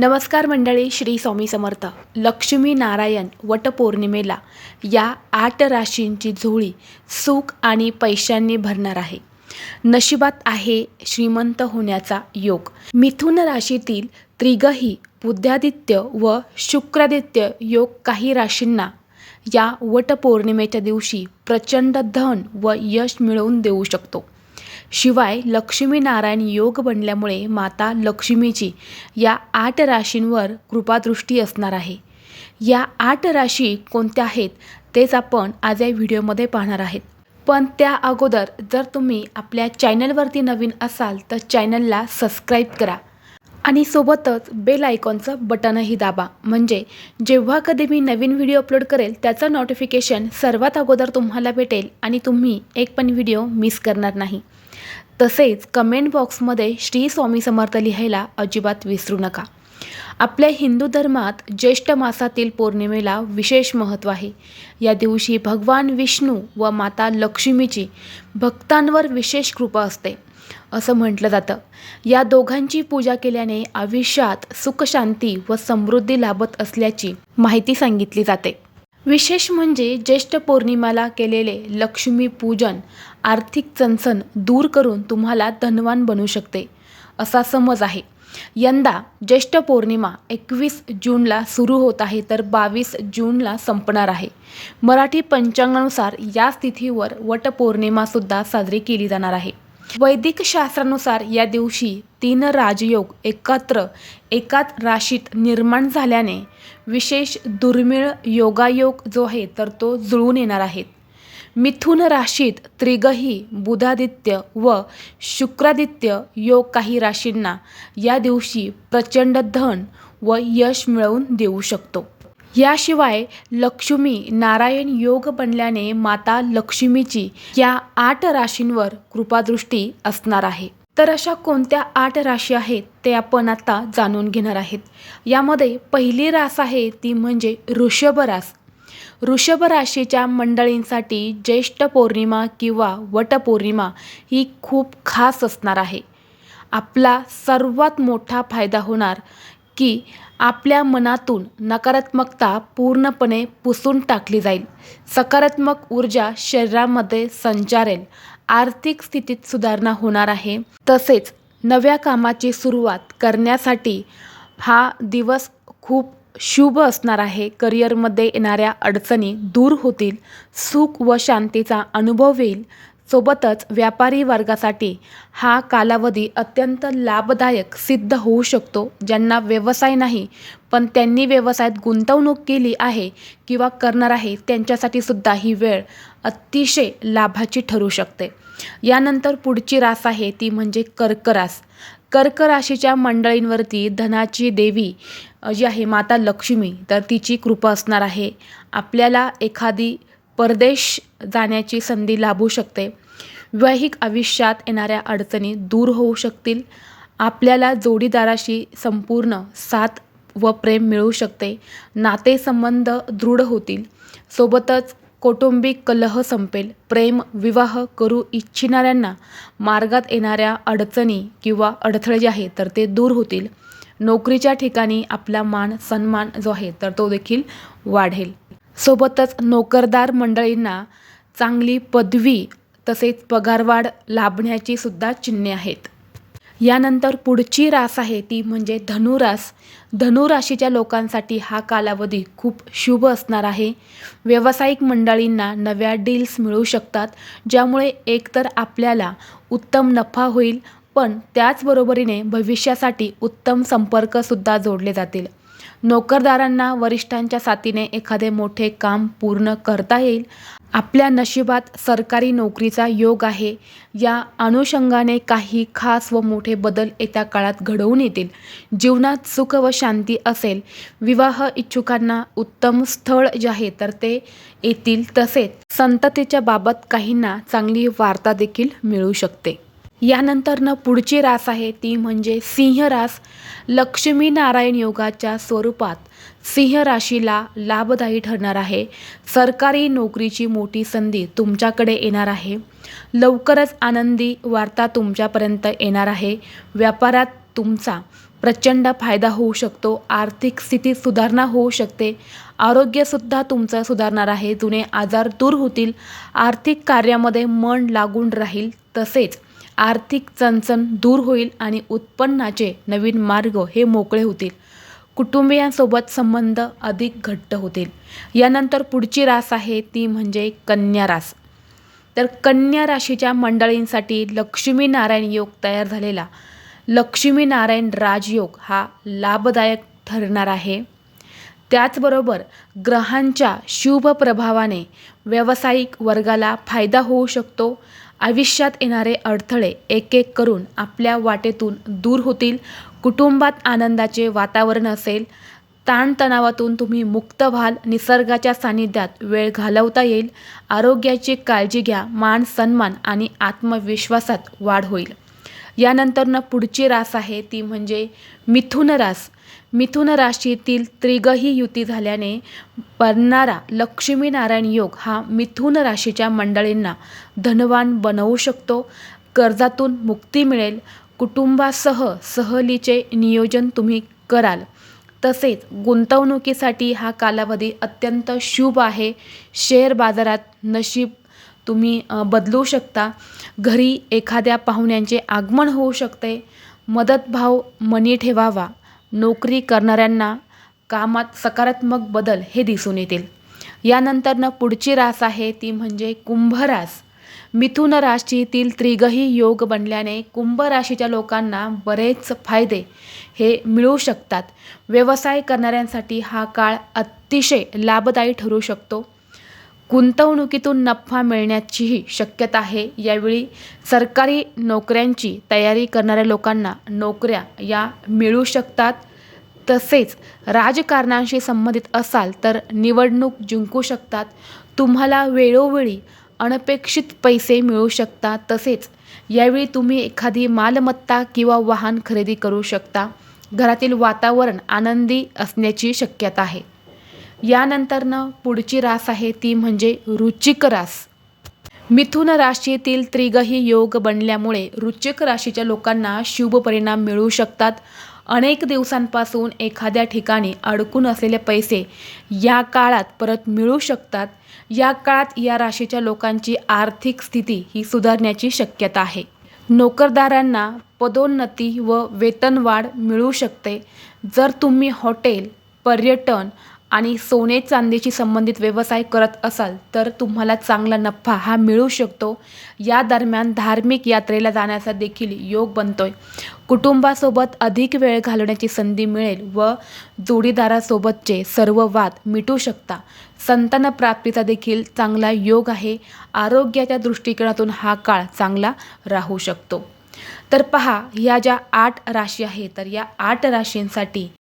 नमस्कार मंडळी श्री स्वामी समर्थ. लक्ष्मी नारायण वटपौर्णिमेला या आठ राशींची झोळी सुख आणि पैशांनी भरणार आहे. नशिबात आहे श्रीमंत होण्याचा योग. मिथुन राशीतील त्रिगही बुद्धादित्य व शुक्रादित्य योग काही राशींना या वटपौर्णिमेच्या दिवशी प्रचंड धन व यश मिळवून देऊ शकतो. शिवाय लक्ष्मीनारायण योग बनल्यामुळे माता लक्ष्मीची या आठ राशींवर कृपादृष्टी असणार आहे. या आठ राशी कोणत्या आहेत तेच आपण आज या व्हिडिओमध्ये पाहणार आहेत. पण त्या अगोदर जर तुम्ही आपल्या चॅनलवरती नवीन असाल तर चॅनलला सबस्क्राईब करा आणि सोबतच बेल आयकॉनचं बटनही दाबा. म्हणजे जेव्हा कधी मी नवीन व्हिडिओ अपलोड करेल त्याचं नोटिफिकेशन सर्वात अगोदर तुम्हाला भेटेल आणि तुम्ही एक पण व्हिडिओ मिस करणार नाही. तसेच कमेंट बॉक्समध्ये श्री स्वामी समर्थ लिहायला अजिबात विसरू नका. आपल्या हिंदू धर्मात ज्येष्ठ मासातील पौर्णिमेला विशेष महत्त्व आहे. या दिवशी भगवान विष्णू व माता लक्ष्मीची भक्तांवर विशेष कृपा असते असं म्हटलं जातं. या दोघांची पूजा केल्याने आयुष्यात सुखशांती व समृद्धी लाभत असल्याची माहिती सांगितली जाते. विशेष म्हणजे ज्येष्ठ पौर्णिमाला केलेले लक्ष्मी पूजन आर्थिक चणचण दूर करून तुम्हाला धनवान बनू शकते असा समज आहे. यंदा ज्येष्ठ पौर्णिमा एकवीस जूनला सुरू होत आहे तर बावीस जूनला संपणार आहे. मराठी पंचांगानुसार या तिथीवर वटपौर्णिमासुद्धा साजरी केली जाणार आहे. वैदिक शास्त्रानुसार या दिवशी तीन राजयोग एकत्र एकाच राशीत निर्माण झाल्याने विशेष दुर्मिळ योगायोग जो आहे तर तो जुळून येणार आहेत मिथुन राशीत त्रिगही बुधादित्य व शुक्रादित्य योग काही राशींना या दिवशी प्रचंड धन व यश मिळवून देऊ शकतो. याशिवाय लक्ष्मी नारायण योग बनल्याने माता लक्ष्मीची या आठ राशींवर कृपादृष्टी असणार आहे. तर अशा कोणत्या आठ राशी आहेत ते आपण आता जाणून घेणार आहेत. यामध्ये पहिली रास आहे ती म्हणजे ऋषभ रास. ऋषभ राशीच्या मंडळींसाठी ज्येष्ठ पौर्णिमा किंवा वटपौर्णिमा ही खूप खास असणार आहे. आपला सर्वात मोठा फायदा होणार की आपल्या मनातून नकारात्मकता पूर्णपणे पुसून टाकली जाईल. सकारात्मक ऊर्जा शरीरामध्ये संचारेल. आर्थिक स्थितीत सुधारणा होणार आहे. तसेच नव्या कामाची सुरुवात करण्यासाठी हा दिवस खूप शुभ असणार आहे. करिअरमध्ये येणाऱ्या अडचणी दूर होतील. सुख व शांतीचा अनुभव येईल. सोबतच व्यापारी वर्गासाठी हा कालावधी अत्यंत लाभदायक सिद्ध होऊ शकतो ज्यांना व्यवसाय नाही पण त्यांनी व्यवसायात गुंतवणूक केली आहे किंवा करणार आहे त्यांच्यासाठी सुद्धा ही वेळ अतिशय लाभाची ठरू शकते. यानंतर पुढची रास आहे ती म्हणजे कर्करास. कर्क राशीच्या मंडळींवरती धनाची देवी जी आहे माता लक्ष्मी तर तिची कृपा असणार आहे. आपल्याला एखादी परदेश जाण्याची संधी लाभू शकते. वैवाहिक आयुष्यात येणाऱ्या अडचणी दूर होऊ शकतील. आपल्याला जोडीदाराशी संपूर्ण साथ व प्रेम मिळू शकते. नातेसंबंध दृढ होतील. सोबतच कौटुंबिक कलह संपेल. प्रेम विवाह करू इच्छिणाऱ्यांना मार्गात येणाऱ्या अडचणी किंवा अडथळे जे आहे तर ते दूर होतील. नोकरीच्या ठिकाणी आपला मान सन्मान जो आहे तर तो देखील वाढेल. सोबतच नोकरदार मंडळींना चांगली पदवी तसेच पगारवाढ लाभण्याची सुद्धा चिन्हे आहेत. यानंतर पुढची रास आहे ती म्हणजे धनुरास. धनुराशीच्या लोकांसाठी हा कालावधी खूप शुभ असणार आहे. व्यावसायिक मंडळींना नव्या डील्स मिळू शकतात ज्यामुळे एकतर आपल्याला उत्तम नफा होईल पण त्याचबरोबरीने भविष्यासाठी उत्तम संपर्कसुद्धा जोडले जातील. नोकरदारांना वरिष्ठांच्या साथीने एखादे मोठे काम पूर्ण करता येईल आपल्या नशिबात सरकारी नोकरीचा योग आहे. या अनुषंगाने काही खास व मोठे बदल येत्या काळात घडवून येतील. जीवनात सुख व शांती असेल. विवाह इच्छुकांना उत्तम स्थळ जे आहे तर ते येतील तसेच. संततीच्या बाबत काहींना चांगली वार्ता देखील मिळू शकते. यानंतरनं पुढची रास आहे ती म्हणजे सिंह रास योगाच्या स्वरूपात. सिंह राशीला लाभदायी ठरणार आहे. सरकारी नोकरीची मोठी संधी तुमच्याकडे येणार आहे. लवकरच आनंदी वार्ता तुमच्यापर्यंत येणार आहे. व्यापारात तुमचा प्रचंड फायदा होऊ शकतो. आर्थिक स्थितीत सुधारणा होऊ शकते. आरोग्यसुद्धा तुमचं सुधारणार आहे. जुने आजार दूर होतील. आर्थिक कार्यामध्ये मन लागून राहील. तसेच आर्थिक चणचण दूर होईल आणि उत्पन्नाचे नवीन मार्ग हे मोकळे होतील. कुटुंबियांसोबत संबंध अधिक घट्ट होतील. यानंतर पुढची रास आहे ती म्हणजे कन्या रास. तर कन्या राशीच्या मंडळींसाठी लक्ष्मीनारायण योग तयार झालेला. लक्ष्मीनारायण राजयोग हा लाभदायक ठरणार आहे. त्याचबरोबर ग्रहांच्या शुभ प्रभावाने व्यावसायिक वर्गाला फायदा होऊ शकतो. आयुष्यात येणारे अडथळे एक एक करून आपल्या वाटेतून दूर होतील कुटुंबात आनंदाचे वातावरण असेल ताणतणावातून तुम्ही मुक्त व्हाल निसर्गाच्या सानिध्यात वेळ घालवता येईल आरोग्याची काळजी घ्या मान सन्मान आणि आत्मविश्वासात वाढ होईल. यानंतरनं पुढची रास आहे ती म्हणजे मिथुन रास मिथुन राशीतील त्रिगही युती झाल्याने बनणारा लक्ष्मीनारायण योग हा मिथुन राशीच्या मंडळींना धनवान बनवू शकतो कर्जातून मुक्ती मिळेल कुटुंबासह सहलीचे नियोजन तुम्ही कराल. तसेच गुंतवणुकीसाठी हा कालावधी अत्यंत शुभ आहे शेअर बाजारात नशीब तुम्ही बदलू शकता. घरी एखाद्या पाहुण्यांचे आगमन होऊ शकते. मदतभाव मनी ठेवावा. नोकरी करणाऱ्यांना कामात सकारात्मक बदल हे दिसून येतील. यानंतरनं पुढची रास आहे ती म्हणजे कुंभ रास. मिथुन राशीतील त्रिगही योग बनल्याने कुंभ राशीच्या लोकांना बरेच फायदे हे मिळू शकतात. व्यवसाय करणाऱ्यांसाठी हा काळ अतिशय लाभदायी ठरू शकतो. गुंतवणुकीतून नफा मिळण्याचीही शक्यता आहे. यावेळी सरकारी नोकऱ्यांची तयारी करणाऱ्या लोकांना नोकऱ्या या मिळू शकतात. तसेच राजकारणांशी संबंधित असाल तर निवडणूक जिंकू शकतात. तुम्हाला वेळोवेळी अनपेक्षित पैसे मिळू शकतात. तसेच यावेळी तुम्ही एखादी मालमत्ता किंवा वाहन खरेदी करू शकता. घरातील वातावरण आनंदी असण्याची शक्यता आहे. यानंतरनं पुढची रास आहे ती म्हणजे रुचिक रास. मिथुन राशीतील त्रिगही योग बनल्यामुळे रुचिक राशीच्या लोकांना शुभ परिणाम मिळू शकतात. अनेक दिवसांपासून एखाद्या ठिकाणी अडकून असलेले पैसे या काळात परत मिळू शकतात. या काळात या राशीच्या लोकांची आर्थिक स्थिती ही सुधारण्याची शक्यता आहे. नोकरदारांना पदोन्नती व वेतनवाढ मिळू शकते. जर तुम्ही हॉटेल पर्यटन आणि सोने चांदीशी संबंधित व्यवसाय करत असाल तर तुम्हाला चांगला नफा हा मिळू शकतो. या दरम्यान धार्मिक यात्रेला जाण्याचा देखील योग बनतोय. कुटुंबासोबत अधिक वेळ घालवण्याची संधी मिळेल व जोडीदारासोबतचे सर्व वाद मिटू शकता. संतान प्राप्तीचा देखील चांगला योग आहे. आरोग्याच्या दृष्टिकोनातून हा काळ चांगला राहू शकतो. तर पहा ह्या ज्या आठ राशी आहेत तर या आठ राशींसाठी